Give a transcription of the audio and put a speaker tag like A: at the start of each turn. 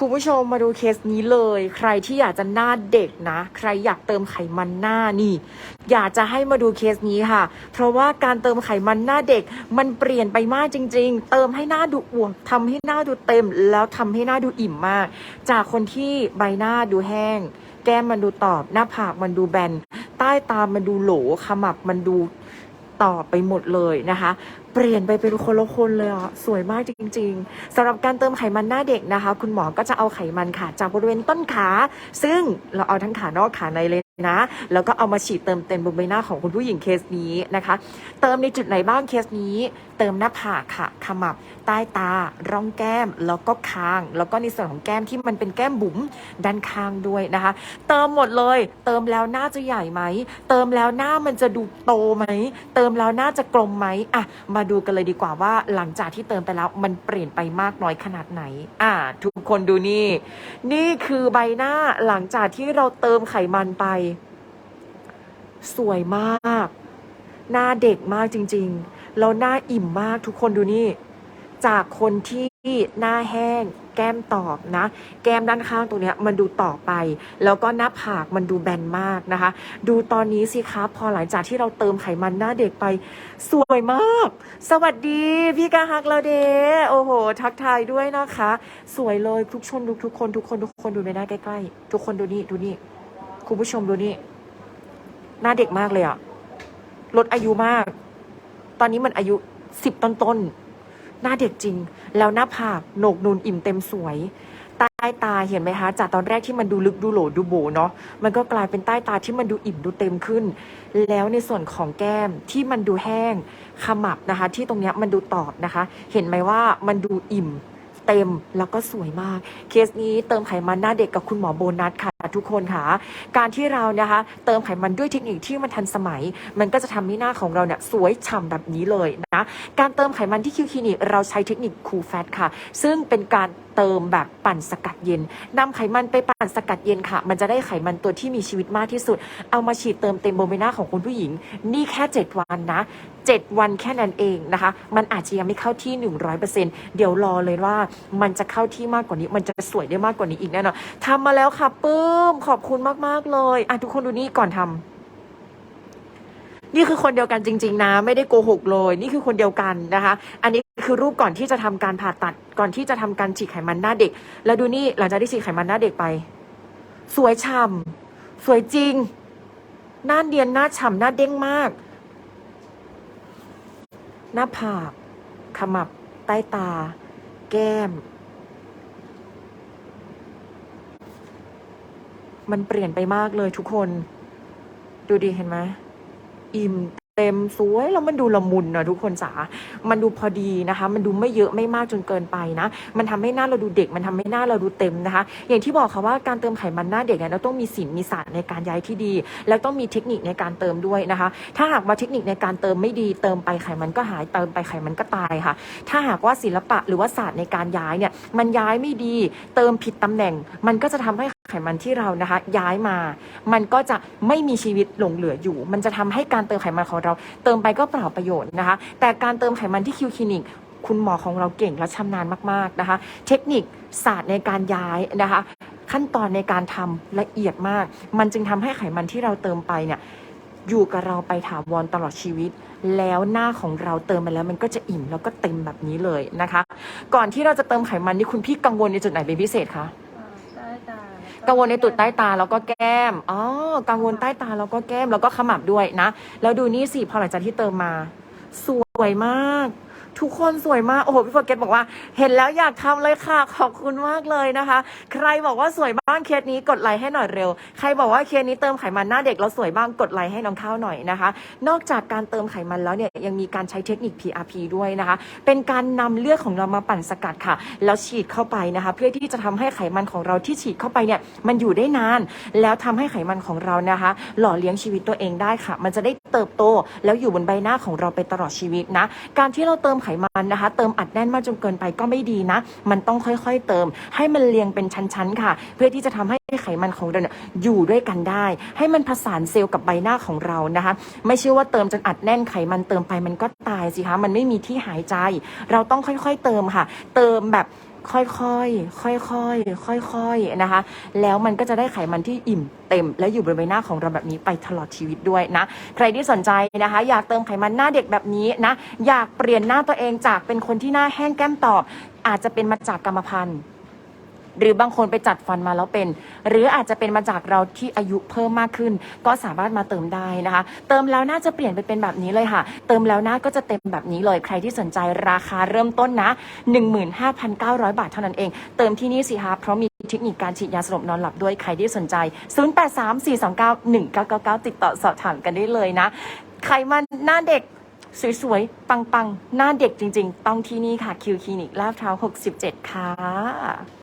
A: คุณผู้ชมมาดูเคสนี้เลย ใครที่อยากจะหน้าเด็กนะ ใครอยากเติมไขมันหน้านี่ อยากจะให้มาดูเคสนี้ค่ะ เพราะว่าการเติมไขมันหน้าเด็ก มันเปลี่ยนไปมากจริง ๆ เติมให้หน้าดูอวบทำให้หน้าดูเต็ม แล้วทำให้หน้าดูอิ่มมาก จากคนที่ใบหน้าดูแห้ง แก้มมันดูตอบ หน้าผากมันดูแบน ใต้ตามันดูโหลขมับมันดู ต่อไปหมดเลยนะคะ เปลี่ยนไปเป็นคนละคนเลยอะสวยมากจริง ๆสำหรับการเติมไขมันหน้าเด็กนะคะ คุณหมอก็จะเอาไขมันค่ะ จากบริเวณต้นขา ซึ่งเราเอาทั้งขานอกขาในเลยนะแล้วก็เอามาฉีดเติมเต็มบนใบหน้าของคุณผู้หญิงเคสนี้นะคะ เติมในจุดไหนบ้างเคสนี้ เติมหน้าผากค่ะขมับใต้ตา ร่องแก้มแล้วก็คาง แล้วก็ในส่วนของแก้มที่มันเป็นแก้มบุ๋มด้านข้างด้วยนะคะ เติมหมดเลย เติมแล้วหน้าจะใหญ่ไหมเติมแล้วหน้ามันจะดูโตไหมเติมแล้วหน้าจะกลมไหมอะมาดูกันเลยดีกว่าว่าหลังจากที่เติมไปแล้วมันเปลี่ยนไปมากน้อยขนาดไหน อะทุกคนดูนี่ นี่คือใบหน้าหลังจากที่เราเติมไขมันไป สวยมาก หน้าเด็กมากจริง ๆ แล้วหน้าอิ่มมากทุกคนดูนี่ จากคนที่หน้าแห้ง แก้มตอบนะ แก้มด้านข้างตรงนี้มันดูต่อไป แล้วก็หน้าผากมันดูแบนมากนะคะ ดูตอนนี้สิคะพอหลังจากที่เราเติมไขมันหน้าเด็กไป สวยมาก สวัสดีพี่กาฮักเราเดโอ้โห ทักทายด้วยนะคะ สวยเลยทุกชนทุกทุกคนทุกคนทุกคนดูในหน้าใกล้ๆ ทุกคนดูนี่ดูนี่คุณผู้ชมดูนี่หน้าเด็กมากเลยอะลดอายุมาก ตอนนี้มันอายุสิบต้นๆหน้าเด็กจริง แล้วหน้าผากโหนกนูนอิ่มเต็มสวยใต้ตาเห็นไหมคะ จากตอนแรกที่มันดูลึกดูโหลดูโบเนาะมันก็กลายเป็นใต้ตาที่มันดูอิ่มดูเต็มขึ้น แล้วในส่วนของแก้มที่มันดูแห้งขมับนะคะ ที่ตรงเนี้ยมันดูตอบนะคะ เห็นไหมว่ามันดูอิ่มเต็มแล้วก็สวยมาก เคสนี้เติมไขมันหน้าเด็กกับคุณหมอโบนัสค่ะ ทุกคนค่ะ การที่เรานะคะ เติมไขมันด้วยเทคนิคที่มันทันสมัย มันก็จะทำให้หน้าของเราเนี่ยสวยฉ่ำแบบนี้เลยนะ การเติมไขมันที่คิวคลินิกเราใช้เทคนิคคูลแฟตค่ะ ซึ่งเป็นการ เติมแบบปั่นสกัดเย็นนำไขมันไปปั่นสกัดเย็นค่ะ มันจะได้ไขมันตัวที่มีชีวิตมากที่สุด เอามาฉีดเติมเต็มโบนใบหน้าของคุณผู้หญิง นี่แค่ 7 วันนะ 7 วันแค่นั้นเองนะคะ มันอาจจะยังไม่เข้าที่ 100%เดี๋ยวรอเลยว่ามันจะเข้าที่มากกว่านี้ มันจะสวยได้มากกว่านี้อีกแน่นอนทำมาแล้วค่ะปื้มขอบคุณมากๆเลยอะทุกคนดูนี่ก่อนทำ นี่คือคนเดียวกันจริง ๆ นะ ไม่ได้โกหกเลย นี่คือคนเดียวกันนะคะ อันนี้คือรูปก่อนที่จะทำการผ่าตัด ก่อนที่จะทำการฉีดไขมันหน้าเด็ก แล้วดูนี่หลังจากที่ฉีดไขมันหน้าเด็กไป สวยฉ่ำสวยจริง หน้าเนียนหน้าฉ่ำหน้าเด้งมาก หน้าผากขมับ ใต้ตา แก้ม มันเปลี่ยนไปมากเลยทุกคน ดูดีเห็นไหม อิ่มเต็มสวยแล้วมันดูละมุนนะทุกคนจ๋า มันดูพอดีนะคะ มันดูไม่เยอะไม่มากจนเกินไปนะ มันทำให้หน้าเราดูเด็ก มันทำให้หน้าเราดูเต็มนะคะ อย่างที่บอกค่ะว่าการเติมไขมันหน้าเด็กเนี่ยเราต้องมีศิลมีศาสตร์ในการย้ายที่ดี แล้วต้องมีเทคนิคในการเติมด้วยนะคะ ถ้าหากว่าเทคนิคในการเติมไม่ดีเติมไปไขมันก็หายเติมไปไขมันก็ตายค่ะ ถ้าหากว่าศิลปะหรือว่าศาสตร์ในการย้ายเนี่ยมันย้ายไม่ดี เติมผิดตำแหน่ง มันก็จะทำให้ ไขมันที่เรานะคะ ย้ายมา มันก็จะไม่มีชีวิตหลงเหลืออยู่ มันจะทำให้การเติมไขมันของเรา เติมไปก็เปล่าประโยชน์นะคะ แต่การเติมไขมันที่คิวคลินิกคุณหมอของเราเก่งและชำนาญมากๆนะคะ เทคนิคศาสตร์ในการย้ายนะคะ ขั้นตอนในการทำละเอียดมาก มันจึงทำให้ไขมันที่เราเติมไปเนี่ยอยู่กับเราไปถาวรตลอดชีวิต แล้วหน้าของเราเติมไปแล้วมันก็จะอิ่มแล้วก็เต็มแบบนี้เลยนะคะ ก่อนที่เราจะเติมไขมันนี่คุณพี่กังวลในจุดไหนเป็นพิเศษคะ กังวลในตุดใต้ตาแล้วก็แก้มอ๋อกังวลใต้ตาแล้วก็แก้มแล้วก็ขมับด้วยนะ แล้วดูนี่สิพอหลังจากที่เติมมา สวยมาก ทุกคนสวยมาก โอ้โห พี่โฟเกตบอกว่า เห็นแล้วอยากทำเลยค่ะ ขอบคุณมากเลยนะคะ ใครบอกว่าสวยบ้างเคสนี้กดไลค์ให้หน่อยเร็ว ใครบอกว่าเคสนี้เติมไขมันหน้าเด็กแล้วสวยบ้างกดไลค์ให้น้องข้าวหน่อยนะคะ นอกจากการเติมไขมันแล้วเนี่ยยังมีการใช้เทคนิค PRP ด้วยนะคะ เป็นการนำเลือดของเรามาปั่นสกัดค่ะ แล้วฉีดเข้าไปนะคะ เพื่อที่จะทำให้ไขมันของเราที่ฉีดเข้าไปเนี่ยมันอยู่ได้นาน แล้วทำให้ไขมันของเรานะคะ หล่อเลี้ยงชีวิตตัวเองได้ค่ะ มันจะได้เติบโต แล้วอยู่บนใบหน้าของเราไปตลอดชีวิตนะ การที่เราเติมไขมันนะคะ เติมอัดแน่นมากจนเกินไปก็ไม่ดีนะ มันต้องค่อยๆเติม ให้มันเรียงเป็นชั้นๆค่ะ เพื่อที่จะทำให้ไขมันของเราเนี่ยอยู่ด้วยกันได้ ให้มันผสานเซลล์กับใบหน้าของเรานะคะ ไม่ใช่ว่าเติมจนอัดแน่นไขมันเติมไปมันก็ตายสิคะมันไม่มีที่หายใจ เราต้องค่อยๆเติมค่ะ เติมแบบ ค่อยๆ ค่อยๆ ค่อยๆ นะคะ แล้วมันก็จะได้ไขมันที่อิ่มเต็ม และอยู่บนใบหน้าของเราแบบนี้ไปตลอดชีวิตด้วยนะ ใครที่สนใจนะคะ อยากเติมไขมันหน้าเด็กแบบนี้นะ อยากเปลี่ยนหน้าตัวเองจากเป็นคนที่หน้าแห้งแก้มตอบ อาจจะเป็นมาจากกรรมพันธุ์ หรือบางคนไปจัดฟันมาแล้วเป็น หรืออาจจะเป็นมาจากเราที่อายุเพิ่มมากขึ้น ก็สามารถมาเติมได้นะคะ เติมแล้วน่าจะเปลี่ยนไปเป็นแบบนี้เลยค่ะ เติมแล้วหน้าก็จะเต็มแบบนี้เลยใครที่สนใจราคาเริ่มต้นนะ 15,900 บาทเท่านั้นเอง เติมที่นี่สิคะเพราะมีเทคนิคการฉีดยาสลบนอนหลับด้วยใครที่สนใจ 0834291999 ติดต่อสอบถามกันได้เลยนะไขมันหน้าเด็กสวยๆ ปังๆ หน้าเด็กจริงๆ ต้องที่นี่ค่ะ คิวคลินิกลาดพร้าว 67 ค่ะ